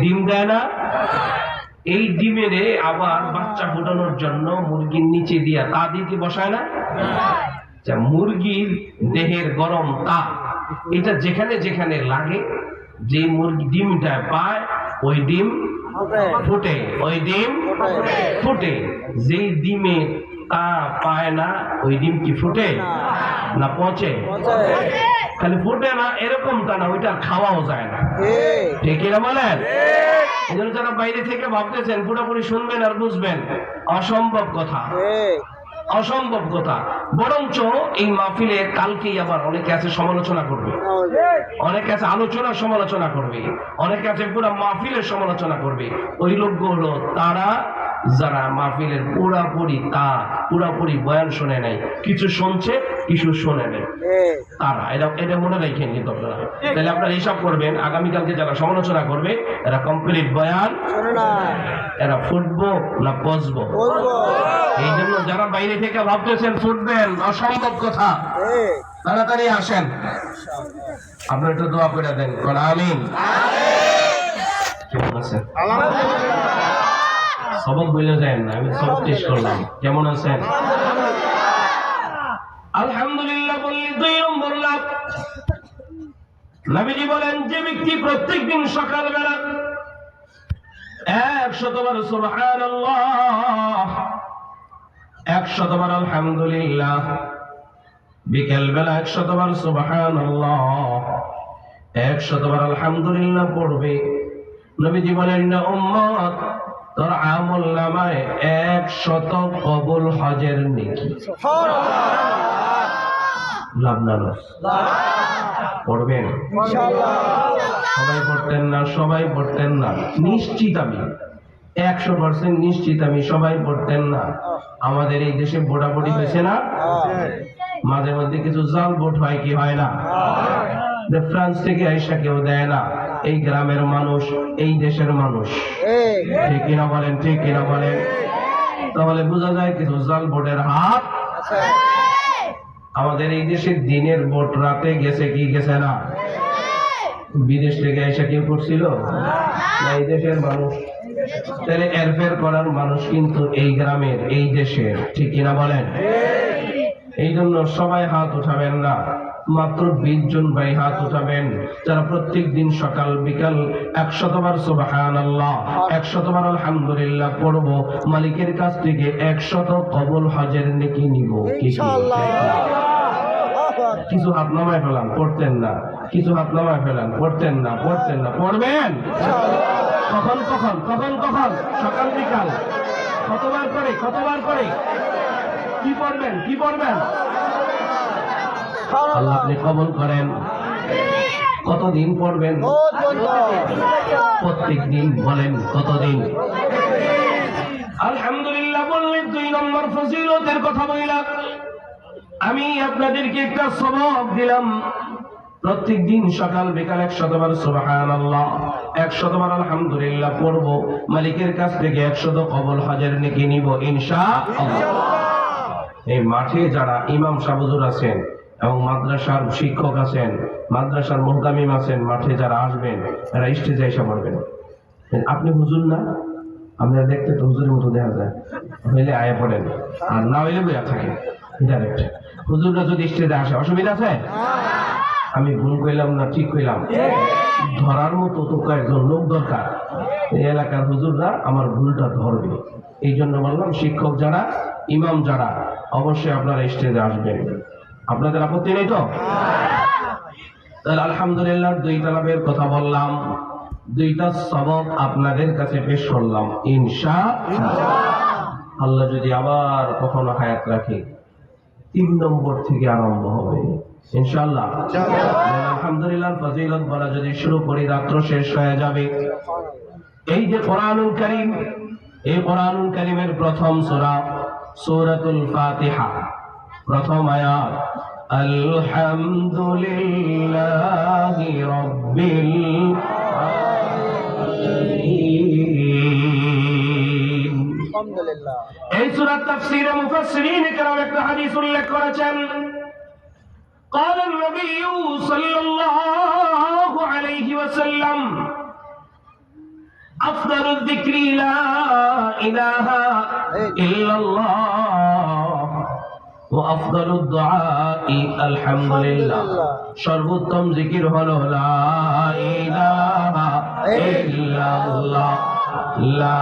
ডিম দেয় না? এই ডিমেরে আবার বাচ্চা ফোটানোর জন্য মুরগির নিচে দিয়া তা দিতে বসায় না? আচ্ছা, মুরগির দেহের গরম তাপ এটা যেখানে যেখানে লাগে যে মুরগি ডিমটা পায় ওই ডিম ফুটে। ওই ডিম ফুটে। যেই ডিমে তা পায় না ওই ডিম কি ফুটে? না। পচে। খালি ফুটে না এরকমটা না ওইটা খাওয়াও যায় না। ঠিক। কিনা বলেন? এই জন্য যারা বাইরে থেকে ভাবতেছেন পুরোপুরি শুনবেন আর বুঝবেন অসম্ভব কথা। অসম্ভব কথা। বরঞ্চ এই মাহফিলে কালকেই আবার অনেকে আছে সমালোচনা করবে। অনেকে আছে আলোচনা সমালোচনা করবে। অনেকে আছে পুরো মাহফিলের সমালোচনা করবে। ওই লোকগুলো তারা যারা মাহফিলের পুরাপুরি তা পুরাপুরি বয়ান শোনে নাই। কিছু শুনছে কিছু শোনে নাই। তারা এটা এটা মনে রাখেন কিন্তু আপনারা। তাহলে আপনারা হিসাব করবেন আগামীকালকে যারা সমালোচনা করবে এরা কমপ্লিট বয়ান এরা ফুটবো না পচবো এই জন্য যারা বাইরে থেকে ভাবতেছেন ফুটবেন অসম্ভব কথা। তাড়াতাড়ি আসেন। আপনার একটু দোয়া করে দেন আমিন। কেমন আছেন সবক বলে যায় না আমি সব টেস্ট করলাম। কেমন আছেন? আলহামদুলিল্লাহ। বললি দুই নম্বর লাভ। নবীজি বলেন যে ব্যক্তি প্রত্যেক দিন সকালবেলা এক শতবার সুবহান এক আলহামদুলিল্লাহ বিকেল বেলা এক শতবার সুবহান এক শতবার আলহামদুলিল্লাহ পড়বে। নবীজি বলেন না উম্মত তোর আমল নামায় এক শত কবুল হজের নেকি। লাভ না লস। পড়বেন? সবাই পড়তেন না সবাই পড়তেন না। নিশ্চিত আমি। একশো পার্সেন্ট নিশ্চিত আমি সবাই পড়তেন না। আমাদের এই দেশে ভোটাভুটি হয়েছে না? মাঝে মধ্যে কিছু জাল ভোট হয় কি হয় না? ফ্রান্স থেকে আইসা কেউ দেয় না। এই গ্রামের মানুষ এই দেশের মানুষ। ঠিক কিনা বলেন ঠিক কিনা বলেন। তাহলে বোঝা যায় কিছু জাল ভোটের হাত। আমাদের এই দেশের দিনের ভোট রাতে গেছে কি গেছে না? বিদেশ থেকে এসে কেউ করছিল? না, এই দেশের মানুষ। তাহলে এরফের করার মানুষ কিন্তু এই গ্রামের, এই দেশের। ঠিক কিনা বলেন? এই জন্য সবাই হাত উঠাবেন না। মাত্র বিশ জন ভাই হাত উঠাবেন। যারা প্রত্যেক দিন সকাল বিকাল একশতবার সুবাহান আল্লাহ একশতবার আলহামদুলিল্লাহ পড়ব মালিকের কাছ থেকে একশত কবল হজের নেকি নিব? কিছু হাত নামায় ফেলান পড়তেন না। কিছু হাত নামায় ফেলান পড়তেন না পড়তেন না। পড়বেন? কখন কখন কখন কখন? সকাল বিকাল। কতবার করে কতবার করে? কি পড়বেন? কি পড়বেন? আল্লাহ আপনি কবল করেন। কতদিন পড়বেন? প্রত্যেক দিন বলেন কতদিন? আলহামদুলিল্লাহ বললেন দুই নম্বর ফজিলতের কথা বললাম। আমি আপনাদেরকে একটা সবক দিলাম। প্রত্যেক দিন সকাল বিকাল এক শতবার সুবাহান আল্লাহ এক শতবার আলহামদুলিল্লাহ পড়ব। মালিকের কাছ থেকে একশত কবল হাজার নেকি নিব ইনশা এই মাঠে যারা ইমাম সাবুজুর আছেন এবং মাদ্রাসার শিক্ষক আছেন, মাদ্রাসার মোহতামিম আছেন, মাঠে যারা আসবেন এরা স্টেজে এসে পড়বেন। আপনি হুজুর না? আপনারা দেখতে তো হুজুরের মতো দেখা যায়। হইলে আয়া পড়েন, আর না হইলে বইয়া থাকেন ডাইরেক্ট হুজুররা যদি স্টেজে আসে, অসুবিধা আছে? আমি ভুল কইলাম না ঠিক কইলাম? ধরার মতো তো কয়েকজন লোক দরকার। এই এলাকার হুজুররা আমার ভুলটা ধরবে। এই জন্য বললাম, শিক্ষক যারা, ইমাম যারা, অবশ্যই আপনারা স্টেজে আসবেন। আপনাদের আপত্তি নেই তো? তাহলে আলহামদুলিল্লাহ দুইটা লাভের কথা বললাম, দুইটা সবক আপনাদের কাছে পেশ করলাম, ইনশা আল্লাহ। যদি আবার কখনো হায়াত রাখে, তিন নম্বর থেকে আরম্ভ হবে ইনশাল্লাহ আলহামদুলিল্লাহ ফজিলত বলা যদি শুরু করি, রাত্র শেষ হয়ে যাবে। এই যে কোরআনুল করিম, এই কোরআনুল করিমের প্রথম সূরা, সূরাতুল ফাতিহা। প্রথম আয়াত আলহামদুলিল্লাহি রাব্বিল আলামিন এই সূরার তাফসীরে মুফাসসিরিন কেরাম একটা হাদিস উল্লেখ করেছেন قال النبي صلى الله عليه وسلم أفضل الذكر لا إله إلا الله সর্বোত্তম জিকির হলো লা